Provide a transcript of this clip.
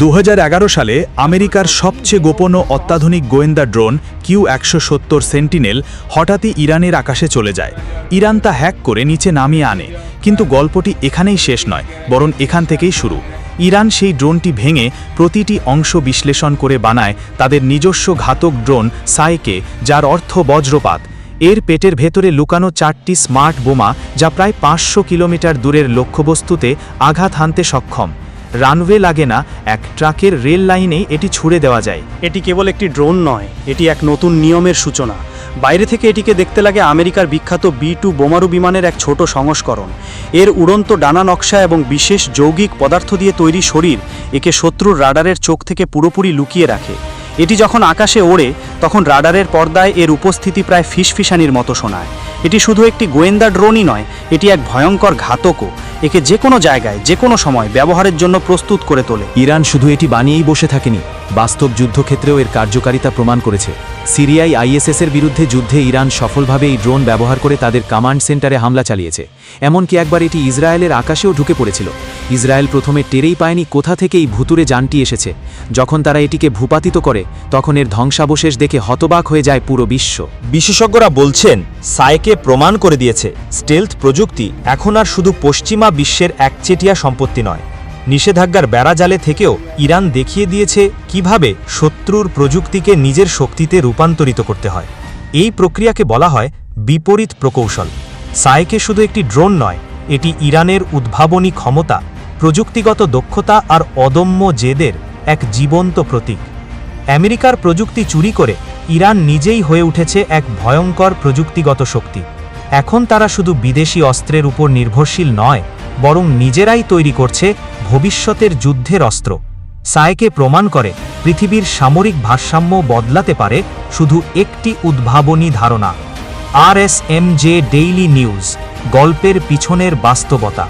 দু হাজার এগারো সালে আমেরিকার সবচেয়ে গোপন ও অত্যাধুনিক গোয়েন্দা ড্রোন কিউ একশো সত্তর সেন্টিনেল হঠাৎই ইরানের আকাশে চলে যায়। ইরান তা হ্যাক করে নিচে নামিয়ে আনে। কিন্তু গল্পটি এখানেই শেষ নয়, বরং এখান থেকেই শুরু। ইরান সেই ড্রোনটি ভেঙে প্রতিটি অংশ বিশ্লেষণ করে বানায় তাদের নিজস্ব ঘাতক ড্রোন সাইকে, যার অর্থ বজ্রপাত। এর পেটের ভেতরে লুকানো চারটি স্মার্ট বোমা, যা প্রায় পাঁচশো কিলোমিটার দূরের লক্ষ্যবস্তুতে আঘাত হানতে সক্ষম। রানওয়ে লাগে না, এক ট্রাকের রেল লাইনেই এটি ছুড়ে দেওয়া যায়। এটি কেবল একটি ড্রোন নয়, এটি এক নতুন নিয়মের সূচনা। বাইরে থেকে এটিকে দেখতে লাগে আমেরিকার বিখ্যাত বি টু বোমারু বিমানের এক ছোট সংস্করণ। এর উড়ন্ত ডানা নকশা এবং বিশেষ যৌগিক পদার্থ দিয়ে তৈরি শরীর একে শত্রুর রাডারের চোখ থেকে পুরোপুরি লুকিয়ে রাখে। এটি যখন আকাশে ওড়ে, তখন রাডারের পর্দায় এর উপস্থিতি প্রায় ফিসফিসানির মতো শোনায়। এটি শুধু একটি গোয়েন্দা ড্রোনই নয় এটি এক ভয়ঙ্কর ঘাতকও। একে যে কোনো জায়গায় যে কোনো সময় ব্যবহারের জন্য প্রস্তুত করে তোলে। ইরান শুধু এটি বানিয়েই বসে থাকেনি বাস্তব যুদ্ধক্ষেত্রেও এর কার্যকারিতা প্রমাণ করেছে। সিরিয়ায় আইএসএসের বিরুদ্ধে যুদ্ধে ইরান সফলভাবে এই ড্রোন ব্যবহার করে তাদের কমান্ড সেন্টারে হামলা চালিয়েছে। এমনকি একবার এটি ইসরায়েলের আকাশেও ঢুকে পড়েছিল। ইসরায়েল প্রথমে টেরেই পায়নি কোথা থেকে এই ভুতুরে যানটি এসেছে। যখন তারা এটিকে ভূপাতিত করে তখন এর ধ্বংসাবশেষ দেখে হতবাক হয়ে যায় পুরো বিশ্ব। বিশেষজ্ঞরা বলছেন সাইকে প্রমাণ করে দিয়েছে, স্টেলথ প্রযুক্তি এখন আর শুধু পশ্চিমা বিশ্বের একচেটিয়া সম্পত্তি নয়। নিষেধাজ্ঞার বেড়াজালে থেকেও ইরান দেখিয়ে দিয়েছে কীভাবে শত্রুর প্রযুক্তিকে নিজের শক্তিতে রূপান্তরিত করতে হয়। এই প্রক্রিয়াকে বলা হয় বিপরীত প্রকৌশল। সাইকে শুধু একটি ড্রোন নয়, এটি ইরানের উদ্ভাবনী ক্ষমতা, প্রযুক্তিগত দক্ষতা আর অদম্য জেদের এক জীবন্ত প্রতীক। আমেরিকার প্রযুক্তি চুরি করে ইরান নিজেই হয়ে উঠেছে এক ভয়ঙ্কর প্রযুক্তিগত শক্তি। এখন তারা শুধু বিদেশি অস্ত্রের উপর নির্ভরশীল নয়, বরং নিজেরাই তৈরি করছে ভবিষ্যতের যুদ্ধের অস্ত্র। সাইকে প্রমাণ করে, পৃথিবীর সামরিক ভারসাম্য বদলাতে পারে শুধু একটি উদ্ভাবনী ধারণা। আর S M J daily news, গল্পের পিছনের বাস্তবতা।